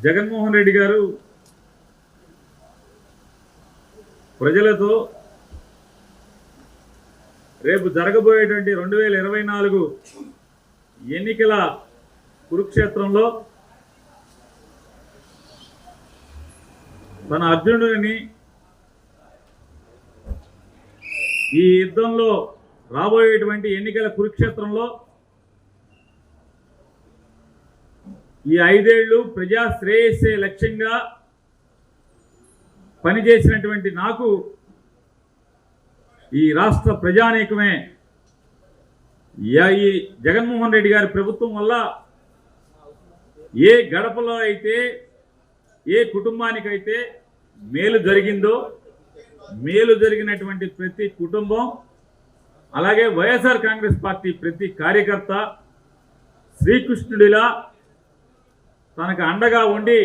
జగన్మోహన్ రెడ్డి గారు ప్రజలతో రేపు జరగబోయేటువంటి రెండు వేల ఇరవై నాలుగు ఎన్నికల కురుక్షేత్రంలో తన అర్జునుడిని ఈ యుద్ధంలో రాబోయేటువంటి ఎన్నికల కురుక్షేత్రంలో ఈ ఐదేళ్ళు ప్రజా శ్రేయస్సే లక్ష్యంగా పనిచేసినటువంటి నాకు ఈ రాష్ట్ర ప్రజానీకమే ఈ జగన్మోహన్ రెడ్డి గారి ప్రభుత్వం వల్ల ఏ గడపలో అయితే ఏ కుటుంబానికైతే మేలు జరిగిందో మేలు జరిగినటువంటి ప్రతి కుటుంబం అలాగే వైఎస్ఆర్ కాంగ్రెస్ పార్టీ ప్రతి కార్యకర్త శ్రీకృష్ణుడిలా తనకు అండగా ఉండి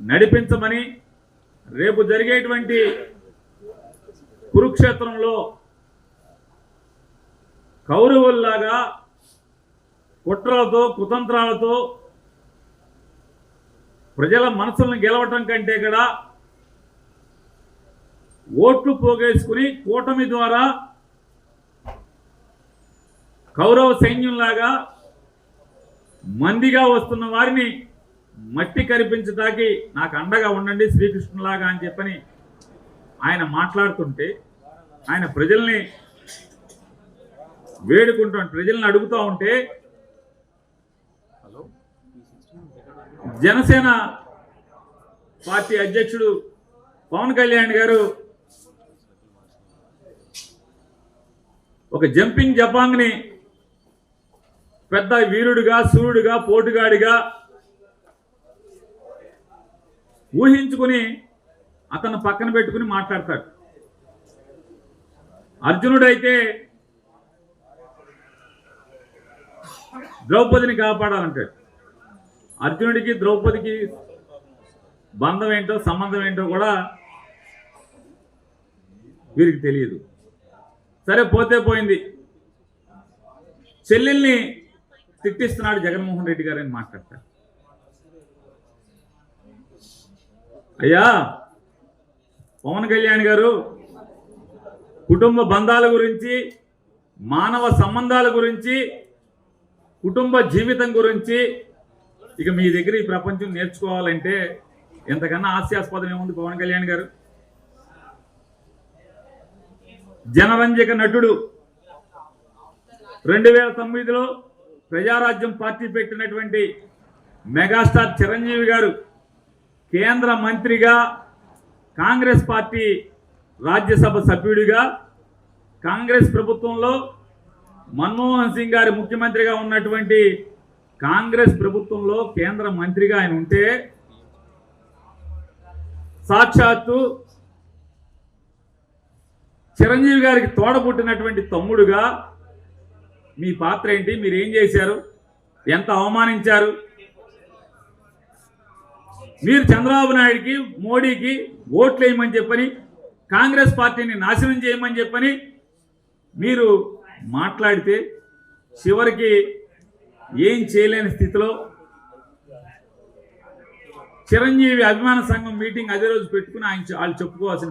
నడిపించమని రేపు జరిగేటువంటి కురుక్షేత్రంలో కౌరవుల్లాగా కుట్రలతో కుతంత్రాలతో ప్రజల మనసులను గెలవటం కంటే కూడా ఓట్లు పోగేసుకుని కూటమి ద్వారా కౌరవ సైన్యంలాగా మందిగా వస్తున్న వారిని మట్టి కరిపించటానికి నాకు అండగా ఉండండి శ్రీకృష్ణులాగా అని చెప్పని ఆయన మాట్లాడుతుంటే ఆయన ప్రజల్ని వేడుకుంటూ ప్రజల్ని అడుగుతూ ఉంటే జనసేన పార్టీ అధ్యక్షుడు పవన్ కళ్యాణ్ గారు ఒక జంపింగ్ జపాంగ్ని పెద్ద వీరుడుగా సూర్యుడుగా పోటుగాడిగా ఊహించుకుని అతను పక్కన పెట్టుకుని మాట్లాడతాడు. అర్జునుడైతే ద్రౌపదిని కాపాడాలంటాడు. అర్జునుడికి ద్రౌపదికి బంధం ఏంటో సంబంధం ఏంటో కూడా వీరికి తెలియదు. సరే పోతే పోయింది. చెల్లెల్ని తిట్టిస్తున్నాడు జగన్మోహన్ రెడ్డి గారు అని మాట్లాడతారు. అయ్యా పవన్ కళ్యాణ్ గారు కుటుంబ బంధాల గురించి మానవ సంబంధాల గురించి కుటుంబ జీవితం గురించి ఇక మీ దగ్గర ఈ ప్రపంచం నేర్చుకోవాలంటే ఎంతకన్నా హాస్యాస్పదం ఏముంది పవన్ కళ్యాణ్ గారు. జనరంజక నటుడు రెండు వేల తొమ్మిదిలో ప్రజారాజ్యం పార్టీ పెట్టినటువంటి మెగాస్టార్ చిరంజీవి గారు కేంద్ర మంత్రిగా కాంగ్రెస్ పార్టీ రాజ్యసభ సభ్యుడిగా కాంగ్రెస్ ప్రభుత్వంలో మన్మోహన్ సింగ్ గారి ముఖ్యమంత్రిగా ఉన్నటువంటి కాంగ్రెస్ ప్రభుత్వంలో కేంద్ర మంత్రిగా ఆయన ఉంటే సాక్షాత్తు చిరంజీవి గారికి తోడబుట్టినటువంటి తమ్ముడుగా మీ పాత్ర ఏంటి? మీరు ఏం చేశారు? ఎంత అవమానించారు? మీరు చంద్రబాబు నాయుడికి మోడీకి ఓట్లు వేయమని చెప్పని కాంగ్రెస్ పార్టీని నాశనం చేయమని చెప్పని మీరు మాట్లాడితే చివరికి ఏం చేయలేని స్థితిలో చిరంజీవి అభిమాన సంఘం మీటింగ్ అదే రోజు పెట్టుకుని ఆయన వాళ్ళు చెప్పుకోవాల్సిన